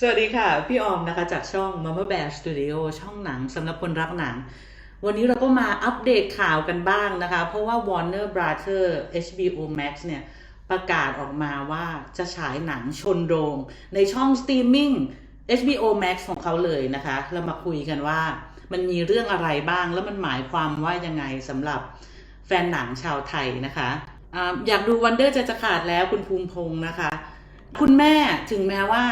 สวัสดีค่ะ พี่ออมนะคะจากช่อง Mama Bear Studio ช่องหนังสำหรับคนรักหนัง วันนี้เราก็มาอัปเดตข่าวกันบ้างนะคะ เพราะว่า Warner Brother HBO Max เนี่ย ประกาศออกมาว่าจะฉายหนังชนโรง ในช่องสตรีมมิ่ง HBO Max ของเขาเลยนะคะ เรามาคุยกันว่ามันมีเรื่องอะไรบ้างแล้วมันหมายความว่ายังไงสำหรับแฟนหนังชาวไทยนะคะอาอยากดูวันเดอร์จะจะขาดแล้วคุณภูมิพงศ์นะคะ คุณแม่ถึงแม้ว่า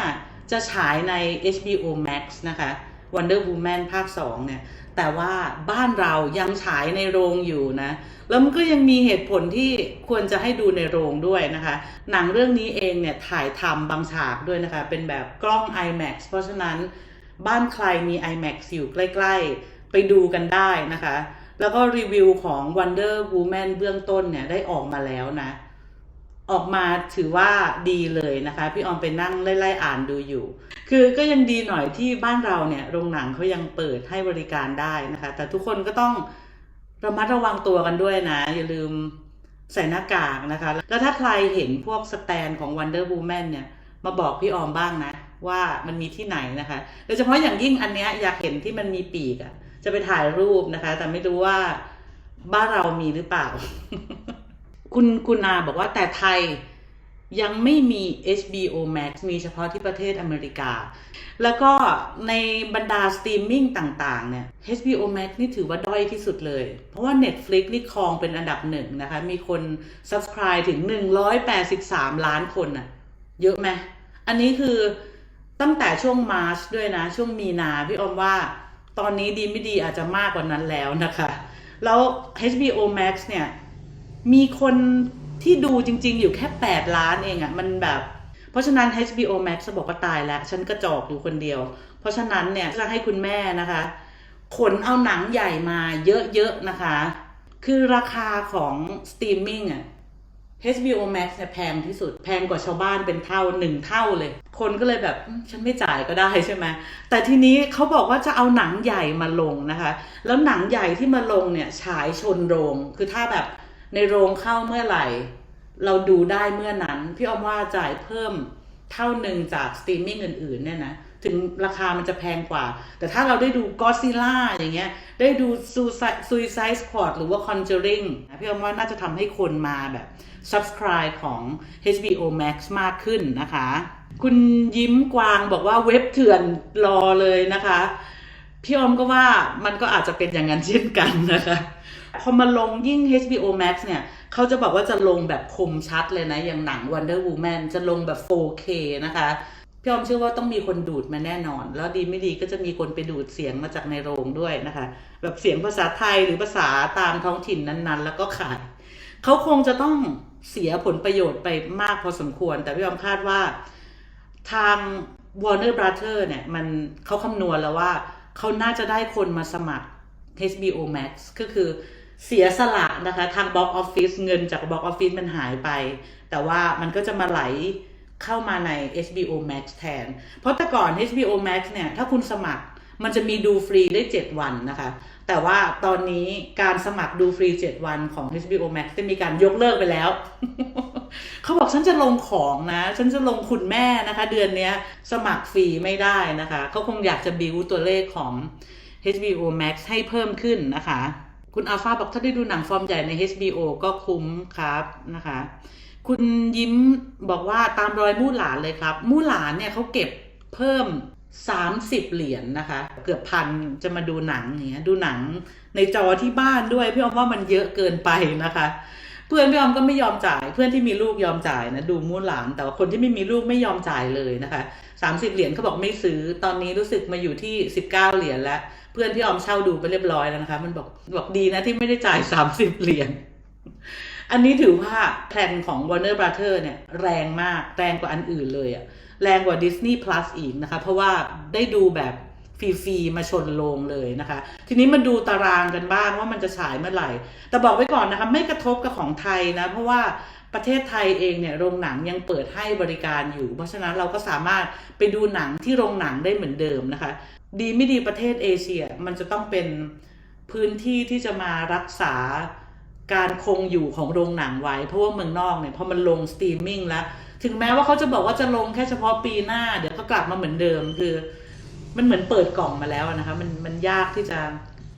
จะฉายใน HBO Max นะคะ Wonder Woman ภาค 2 เนี่ย แต่ว่าบ้านเรายังฉายในโรงอยู่นะ แล้วมันก็ยังมีเหตุผลที่ควรจะให้ดูในโรงด้วยนะคะ หนังเรื่องนี้เองเนี่ย ถ่ายทำบางฉากด้วยนะคะ เป็นแบบกล้อง IMAX เพราะฉะนั้นบ้านใครมี IMAX อยู่ใกล้ๆ ไปดูกันได้นะคะ แล้วก็รีวิวของ Wonder Woman เบื้องต้นเนี่ย ได้ออกมาแล้วนะ ออกมาถือว่าดีเลยนะคะ พี่ออมไปนั่งไล่ๆอ่านดูอยู่ คือก็ยังดีหน่อยที่บ้านเราเนี่ยโรงหนังเขายังเปิดให้บริการได้นะคะ แต่ทุกคนก็ต้องระมัดระวังตัวกันด้วยนะ อย่าลืมใส่หน้ากากนะคะ แล้วถ้าใครเห็นพวกสแตนของ Wonder Woman เนี่ย มาบอกพี่ออมบ้างนะ ว่ามันมีที่ไหนนะคะโดยเฉพาะอย่างยิ่งอันเนี้ยอยากเห็นที่มันมีปีกอะ่ะจะไปถ่ายรูปนะคะ แต่ไม่รู้ว่าบ้านเรามีหรือเปล่า คุณคุณาบอกว่าแต่ไทยยังไม่มี HBO Max มีเฉพาะที่ประเทศอเมริกา แล้วก็ในบรรดาสตรีมมิ่งต่าง ๆ เนี่ย HBO Max นี่ถือว่าด้อยที่สุดเลย เพราะว่า Netflix นี่ครองเป็นอันดับหนึ่งนะคะ มีคน subscribe ถึง 183 ล้านคนอะเยอะไหม อันนี้คือตั้งแต่ช่วงมาร์ชด้วยนะ ช่วงมีนาพี่อมว่าตอนนี้ดีไม่ดีอาจจะมากกว่านั้นแล้วนะคะ แล้ว HBO Max เนี่ย มีคนที่ดูจริง ๆ อยู่แค่ 8 ล้านเองอะ่ะ มันแบบ เพราะฉะนั้น HBO Max บอกว่าตายแล้ว ฉันกระจอกอยู่คนเดียว เพราะฉะนั้นเนี่ยจะให้คุณแม่นะคะขนเอาหนังใหญ่มาเยอะ ๆ นะคะ คือราคาของสตรีมมิ่งอะ HBO Max เนี่ยแพงที่สุด แพงกว่าชาวบ้านเป็นเท่าหนึ่งเท่าเลย คนก็เลยแบบฉันไม่จ่ายก็ได้ใช่ไหม แต่ทีนี้เขาบอกว่าจะเอาหนังใหญ่มาลงนะคะ แล้วหนังใหญ่ที่มาลงเนี่ยฉายชนโรง คือถ้าแบบ ในโรงเข้าเมื่อไหร่ เราดูได้เมื่อนั้น พี่ออมว่าจ่ายเพิ่มเท่าหนึ่งจากสตรีมมิ่งอื่น ๆ เนี่ยนะ ถึงราคามันจะแพงกว่า แต่ถ้าเราได้ดูก็ซิล่าอย่างเงี้ย ได้ดู Suicide Squad หรือว่า Conjuring นะพี่ออมว่าน่าจะทำให้คนมาแบบ subscribe ของ HBO Max มากขึ้นนะคะ คุณยิ้มกวางบอกว่าเว็บเถื่อนรอเลยนะคะ พี่อมก็ว่ามันก็อาจจะเป็นอย่างนั้นเช่นกันนะคะ พอมาลงยิ่ง HBO Max เนี่ย เขาจะบอกว่าจะลงแบบคมชัดเลยนะ อย่างหนัง Wonder Woman จะลงแบบ 4K นะคะ พี่อมเชื่อว่าต้องมีคนดูดมาแน่นอน แล้วดีไม่ดีก็จะมีคนไปดูดเสียงมาจากในโรงด้วยนะคะ แบบเสียงภาษาไทยหรือภาษาตามท้องถิ่นนั้นๆ แล้วก็ขายเขาคงจะต้องเสียผลประโยชน์ไปมากพอสมควร แต่พี่ออมคาดว่าทาง Warner Brother เนี่ย มันเขาคำนวณแล้วว่า เขาน่าจะได้คนมาสมัคร HBO Max ก็คือ เสียสละนะคะทาง Box Office เงินจาก Box Office มันหายไป แต่ว่ามันก็จะมาไหลเข้ามาใน HBO Max แทน เพราะแต่ก่อน HBO Max เนี่ย ถ้าคุณสมัครมันจะมีดูฟรีได้ 7 วันนะคะ แต่ว่าตอนนี้การสมัครดูฟรี 7 วันของ HBO Max ได้มีการยกเลิกไปแล้ว เขาบอกฉันจะลงของนะ ฉันจะลงคุณแม่นะคะ เดือนนี้สมัครฟรีไม่ได้นะคะเขาคงอยากจะบิวตัวเลขของ HBO Max ให้เพิ่มขึ้นนะคะ คุณอัลฟาบอกถ้าได้ดูหนังฟอร์มใหญ่ใน HBO ก็คุ้มครับนะคะ คุณยิ้มบอกว่าตามรอยมู่หลานเลยครับ มู่หลานเนี่ยเขาเก็บเพิ่ม 30 เหรียญนนะคะ เกือบพันจะมาดูหนังอย่างเงี้ยดูหนังในจอที่บ้านด้วยพี่ออมว่ามันเยอะเกินไปนะคะ เพื่อนพี่ออมก็ไม่ยอมจ่าย เพื่อนที่มีลูกยอมจ่ายนะดูมู่หลาน แต่ว่าคนที่ไม่มีลูกไม่ยอมจ่ายเลยนะคะ 30 เหรียญเขาบอกไม่ซื้อตอนนี้รู้สึกมาอยู่ที่ 19 เหรียญแล้ว เพื่อนที่ออมเช่าดูไปเรียบร้อยแล้วนะคะ มันบอกบอกดีนะที่ไม่ได้จ่าย 30 เหรียญอันนี้ถือว่าแพลนของ Warner Brother เนี่ยแรงมากแรงกว่าอันอื่นเลยอะแรงกว่า Disney Plus อีกนะคะ เพราะว่าได้ดูแบบ ฟรีๆมาชนโรงเลยนะคะ ทีนี้มาดูตารางกันบ้างว่ามันจะฉายเมื่อไหร่ แต่บอกไว้ก่อนนะคะไม่กระทบกับของไทยนะเพราะว่าประเทศไทยเองเนี่ยโรงหนังยังเปิดให้บริการอยู่ เพราะฉะนั้นเราก็สามารถไปดูหนังที่โรงหนังได้เหมือนเดิมนะคะ ดีไม่ดีประเทศเอเชียมันจะต้องเป็นพื้นที่ที่จะมารักษาการคงอยู่ของโรงหนังไว้ เพราะว่าเมืองนอกเนี่ยพอมันลงสตรีมมิ่งแล้ว ถึงแม้ว่าเขาจะบอกว่าจะลงแค่เฉพาะปีหน้า เดี๋ยวก็กลับมาเหมือนเดิมคือ มันเหมือนเปิดกล่องมาแล้วนะคะ มันมันยากที่จะ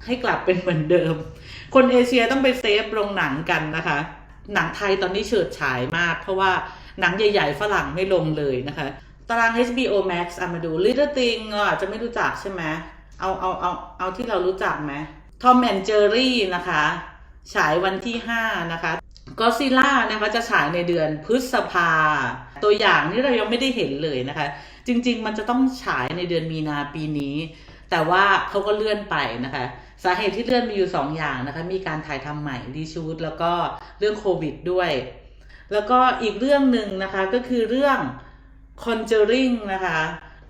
ให้กลับเป็นเหมือนเดิม คนเอเชียต้องไปเซฟโรงหนังกันนะคะ หนังไทยตอนนี้เฉิดฉายมาก เพราะว่าหนังใหญ่ๆฝรั่งไม่ลงเลยนะคะ ตาราง HBO Max อะมาดู Little Thing อาจจะไม่รู้จักใช่ไหมเอาเอาเอาเอาที่เรารู้จักไหม Tom and Jerry นะคะ ฉายวันที่ 5 นะคะ ก็ซิล่านะคะจะฉายในเดือนพฤษภา ตัวอย่างนี่เรายังไม่ได้เห็นเลยนะคะ จริง ๆ มันจะต้องฉายในเดือนมีนาปีนี้ แต่ว่าเขาก็เลื่อนไปนะคะ สาเหตุที่เลื่อนมีอยู่ 2 อย่างนะคะ มีการถ่ายทำใหม่รีชูดแล้วก็เรื่องโควิดด้วย แล้วก็อีกเรื่องหนึ่งนะคะก็คือเรื่อง Conjuring นะคะ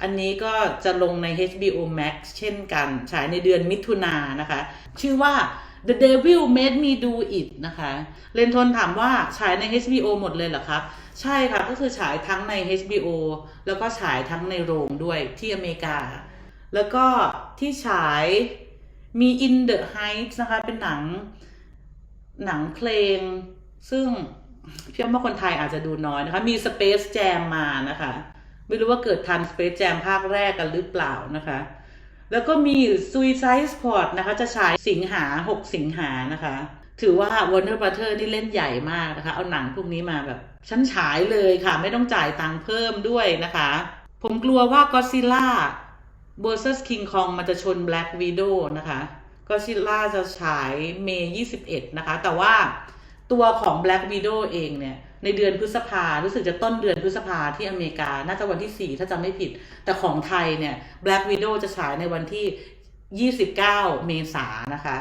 อันนี้ก็จะลงใน HBO Max เช่นกัน ฉายในเดือนมิถุนายนนะคะ ชื่อว่า The Devil Made Me Do It นะคะเรนทนถามว่าฉายใน HBO หมดเลยเหรอครับ ใช่ค่ะ ก็คือฉายทั้งใน HBO แล้วก็ฉายทั้งในโรงด้วยที่อเมริกา แล้วก็ที่ฉายมี In the Heights นะคะ เป็นหนังหนังเพลง ซึ่งเพี่ว่าคนไทยอาจจะดูน้อยนะคะ มี Space Jam มานะคะ ไม่รู้ว่าเกิดทัน Space Jam ภาคแรกกันหรือเปล่านะคะ แล้วก็มี Suicide Squad นะคะ จะฉายสิงหา 6 สิงหานะคะ ถือว่า Warner Brother นี่เล่นใหญ่มากนะคะ เอาหนังพวกนี้มาแบบชั้นฉายเลยค่ะ ไม่ต้องจ่ายตังค์เพิ่มด้วยนะคะ ผมกลัวว่า Godzilla vs King Kong มันจะชน Black Widow นะคะ Godzilla จะฉายเมย์21 นะคะ แต่ว่าตัวของ Black Widow เองเนี่ย ในเดือนพฤษภารู้สึกจะต้นเดือนพฤษภาที่อเมริกา น่าจะวันที่ 4 ถ้าจำไม่ผิด แต่ของไทยเนี่ย Black Widow จะฉายในวันที่ 29 เมษายนนะคะ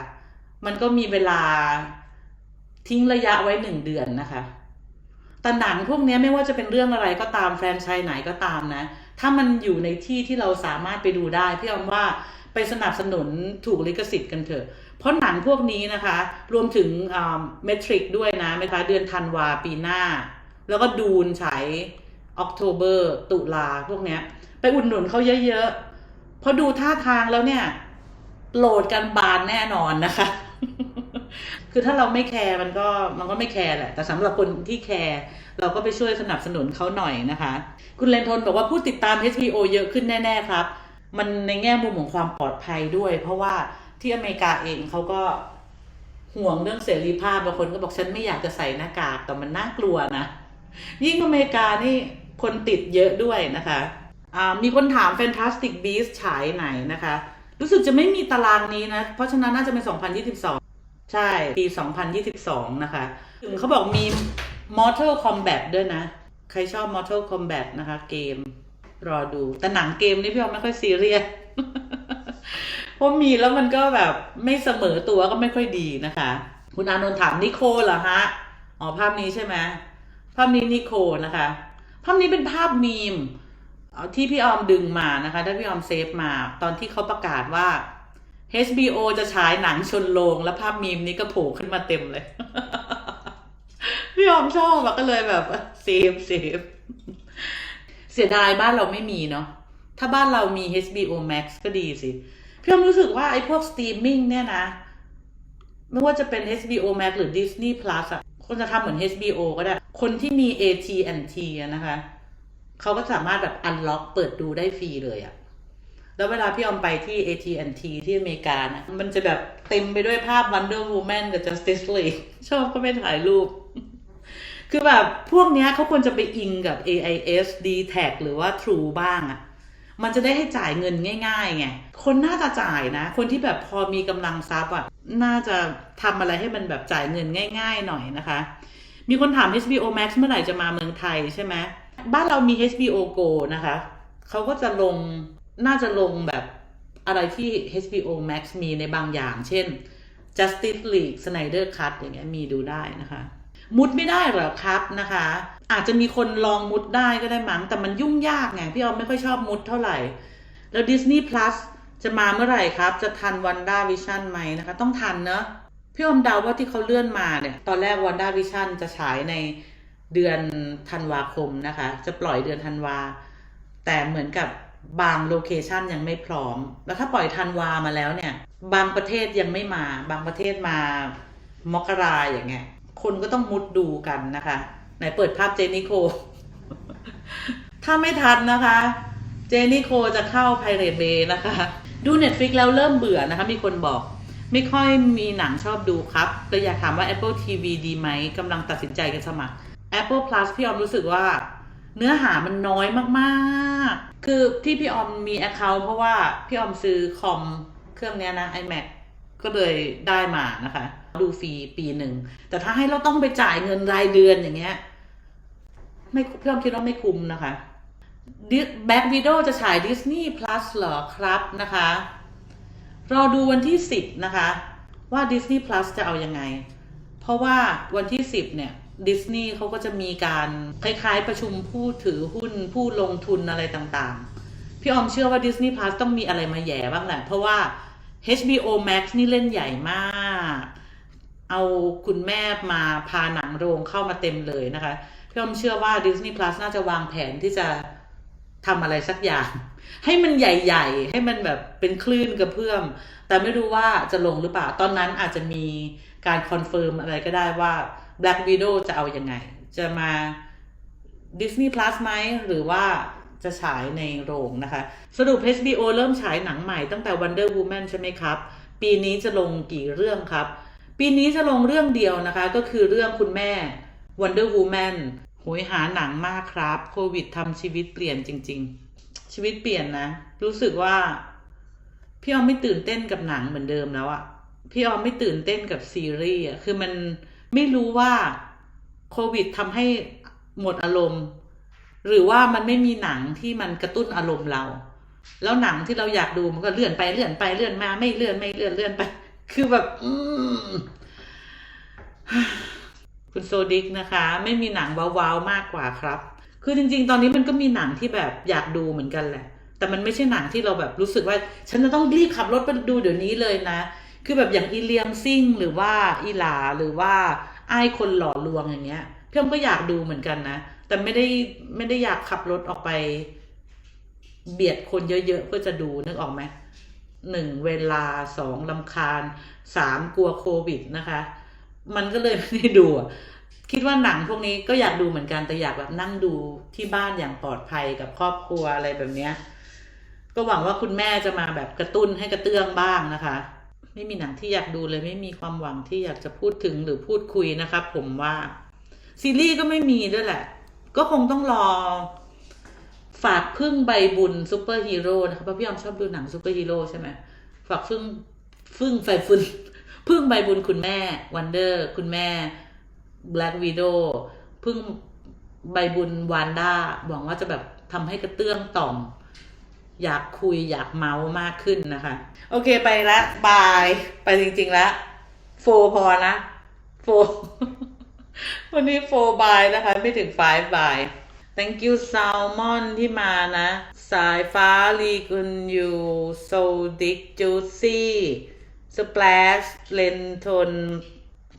มันก็มีเวลาทิ้งระยะไว้หนึ่งเดือนนะคะ แต่หนังพวกนี้ไม่ว่าจะเป็นเรื่องอะไรก็ตามแฟรนไชส์ไหนก็ตามนะ ถ้ามันอยู่ในที่ที่เราสามารถไปดูได้พี่ออมว่าไปสนับสนุนถูกลิขสิทธิ์กันเถอะ เพราะหนังพวกนี้นะคะ รวมถึงเมทริกด้วยนะไหมคะเดือนธันวาปีหน้า แล้วก็ดูนฉายออกโทเบอร์ตุลาพวกเนี้ย ไปอุดหนุนเขาเยอะๆเพราะดูท่าทางแล้วเนี่ย โหลดกันบานแน่นอนนะคะ คือถ้าเราไม่แคร์มันก็มันก็ไม่แคร์แหละ แต่สำหรับคนที่แคร์เราก็ไปช่วยสนับสนุนเขาหน่อยนะคะ คุณเลนทนบอกว่าผู้ติดตาม HBO เยอะขึ้นแน่ ๆ ครับ มันในแง่มุมของความปลอดภัยด้วย เพราะว่า ที่อเมริกาเองเขาก็ห่วงเรื่องเสรีภาพบางคนก็บอกฉันไม่อยากจะใส่หน้ากากแต่มันน่ากลัวนะ ยิ่งอเมริกานี่คนติดเยอะด้วยนะคะมีคนถาม Fantastic Beasts ฉายไหนนะคะ รู้สึกจะไม่มีตารางนี้นะ เพราะฉะนั้นน่าจะเป็น 2022 ใช่ ปี 2022 นะคะ ถึงเขาบอกมี Mortal Kombat ด้วยนะ ใครชอบ Mortal Kombat นะคะ เกม รอดู แต่หนังเกมนี่พี่ออไม่ค่อยซีเรียส เพราะมีแล้วมันก็แบบไม่เสมอตัวก็ไม่ค่อยดีนะคะ คุณอานนท์ถามนิโคเหรอฮะอ๋อภาพนี้ใช่ไหมภาพนี้นิโคนะคะ ภาพนี้เป็นภาพมีมที่พี่ออมดึงมานะคะถ้าพี่ออมเซฟมาตอนที่เขาประกาศว่า HBO จะฉายหนังชนโรงแล้วภาพมีมนี้ก็โผล่ขึ้นมาเต็มเลย พี่ออมชอบอะก็เลยแบบเซฟเซฟเสียดายบ้านเราไม่มีเนาะถ้าบ้านเรามี HBO Max ก็ดีสิ พี่ออมรู้สึกว่าไอ้พวกสตรีมมิ่งเนี่ยนะ ไม่ว่าจะเป็น HBO Max หรือ Disney Plus อะคนจะทำเหมือน HBO ก็ได้ คนที่มี AT&T นะคะ เขาก็สามารถแบบ unlock เปิดดูได้ฟรีเลยอะแล้วเวลาพี่ออมไปที่ AT&T ที่อเมริกานะ มันจะแบบเต็มไปด้วยภาพ Wonder Woman กับ Justice League ชอบก็ไปถ่ายรูป คือแบบพวกเนี้ยเขาควรจะไปอิงกับ AIS d t a c หรือว่า True บ้างอะ มันจะได้ให้จ่ายเงินง่ายๆไงคนน่าจะจ่ายนะ คนที่แบบพอมีกำลังทรัพย์อะน่าจะทำอะไรให้มันแบบจ่ายเงินง่าย ๆ หน่อยนะคะ มีคนถาม HBO Max เมื่อไหร่จะมาเมืองไทยใช่ไหมบ้านเรามี HBO Go นะคะ เขาก็จะลงน่าจะลงแบบอะไรที่ HBO Max มีในบางอย่าง เช่น Justice League Snyder Cut อย่างเงี้ยมีดูได้นะคะ มุดไม่ได้เหรอครับนะคะ อาจจะมีคนลองมุดได้ก็ได้มั้งแต่มันยุ่งยากไง พี่ออมไม่ค่อยชอบมุดเท่าไหร่ แล้ว Disney Plus จะมาเมื่อไหร่ครับ จะทัน Wanda Vision ไหมนะคะ ต้องทันเนอะพี่ออมเดาว่าที่เขาเลื่อนมาเนี่ย ตอนแรก Wanda Vision จะฉายในเดือนธันวาคมนะคะ จะปล่อยเดือนธันวา แต่เหมือนกับบางโลเคชันยังไม่พร้อม แล้วถ้าปล่อยธันวามาแล้วเนี่ย บางประเทศยังไม่มา บางประเทศมามกราอย่างเงี้ย คนก็ต้องมุดดูกันนะคะ ไหนเปิดภาพเจนิโค ถ้าไม่ทันนะคะ เจนี่โคจะเข้า Pirate Bay นะคะ ดู Netflix แล้วเริ่มเบื่อนะคะ มีคนบอก ไม่ค่อยมีหนังชอบดูครับเลยอยากถามว่า Apple TV ดีไหมกำลังตัดสินใจกันสมัคร Apple Plus พี่ออมรู้สึกว่า เนื้อหามันน้อยมากๆ คือที่พี่ออมมี Account เพราะว่าพี่ออมซื้อคอมเครื่องเนี้ยนะ iMac ก็เลยได้มานะคะ ดูฟรีปีหนึ่ง แต่ถ้าให้เราต้องไปจ่ายเงินรายเดือนอย่างเงี้ย ไม่พี่ออมคิดว่าไม่คุ้มนะคะแบ็กวิด o จะฉาย Disney Plus เหรอครับนะคะ รอดูวันที่10นะคะ ว่า Disney Plus จะเอายังไง เพราะว่าวันที่10เนี่ยดิสนีย์เขาก็จะมีการคล้ายๆ ประชุมผู้ถือหุ้นผู้ลงทุนอะไรต่างๆ พี่ออมเชื่อว่า Disney Plus ต้องมีอะไรมาแย่บ้างแหละ เพราะว่า HBO Max นี่เล่นใหญ่มาก เอาคุณแม่มาพาหนังโรงเข้ามาเต็มเลยนะคะพี่ออมเชื่อว่า Disney Plus น่าจะวางแผนที่จะทำอะไรสักอย่าง ให้มันใหญ่ ๆ ให้มันแบบเป็นคลื่นกระเพื่อม แต่ไม่รู้ว่าจะลงหรือเปล่า ตอนนั้นอาจจะมีการคอนเฟิร์มอะไรก็ได้ว่า Black Widow จะเอาอยัางไง จะมา Disney Plus ไหมหรือว่าจะฉายในโรงนะคะ สรุป HBO เริ่มฉายหนังใหม่ตั้งแต่ Wonder Woman ใช่ไหมครับ ปีนี้จะลงกี่เรื่องครับ ปีนี้จะลงเรื่องเดียวนะคะ ก็คือเรื่องคุณแม่ Wonder Woman โหยหาหนังมากครับ โควิดทำชีวิตเปลี่ยนจริง ๆ ชีวิตเปลี่ยนนะ รู้สึกว่า พี่ออมไม่ตื่นเต้นกับหนังเหมือนเดิมแล้วอะพี่ออมไม่ตื่นเต้นกับซีรีส์อะคือมันไม่รู้ว่าโควิดทำให้หมดอารมณ์ หรือว่ามันไม่มีหนังที่มันกระตุ้นอารมณ์เรา แล้วหนังที่เราอยากดูมันก็เลื่อนไปเลื่อนไปเลื่อนมา ไม่เลื่อนไม่เลื่อนเลื่อนไป คือแบบคุณโซดิกนะคะ ไม่มีหนังว้าวๆมากกว่าครับ คือจริง ๆ ตอนนี้มันก็มีหนังที่แบบอยากดูเหมือนกันแหละ แต่มันไม่ใช่หนังที่เราแบบรู้สึกว่า ฉันจะต้องรีบขับรถไปดูเดี๋ยวนี้เลยนะ คือแบบอย่างอีเลียมซิ่งหรือว่าอีหลาหรือว่าไอ้คนหล่อลวงอย่างเงี้ยพี่อมก็อยากดูเหมือนกันนะ แต่ไม่ได้ไม่ได้อยากขับรถออกไป เบียดคนเยอะๆเพื่อจะดูนึกออกไหม หนึ่งเวลาสองลำคาญสามกลัวโควิดนะคะ มันก็เลยไม่ได้ดูคิดว่าหนังพวกนี้ก็อยากดูเหมือนกันแต่อยากแบบนั่งดูที่บ้านอย่างปลอดภัยกับครอบครัวอะไรแบบเนี้ยก็หวังว่าคุณแม่จะมาแบบกระตุ้นให้กระเตื้องบ้างนะคะ ไม่มีหนังที่อยากดูเลยไม่มีความหวังที่อยากจะพูดถึงหรือพูดคุยนะครับผมว่าซีรีส์ก็ไม่มีด้วยแหละ ก็คงต้องรอ ฝากพึ่งใบบุญซูเปอร์ฮีโร่นะคะเพราะพี่ยอมชอบดูหนังซูเปอร์ฮีโร่ใช่ไหมฝากพึ่งพึ่งไฟฟึนพึ่งใบบุญคุณแม่วันเดอร์คุณแม่ Black Widow พึ่งใบบุญวานด้าหวังว่าจะแบบทำให้กระเตื้องต่อม อยากคุยอยากเมาส์มากขึ้นนะคะ โอเคไปละบาย ไปจริงๆแล้วโฟพอนะโฟวันนี้โฟบายนะคะ ไม่ถึง5บาย thank you salmon ที่มานะ สายฟ้าลีกุนยู so dick juicy splash เลนทน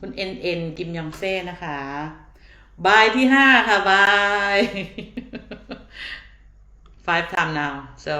คุณเอ็นเอ็นกิมยองเซ่นะคะ บายที่5ค่ะ บาย five time now so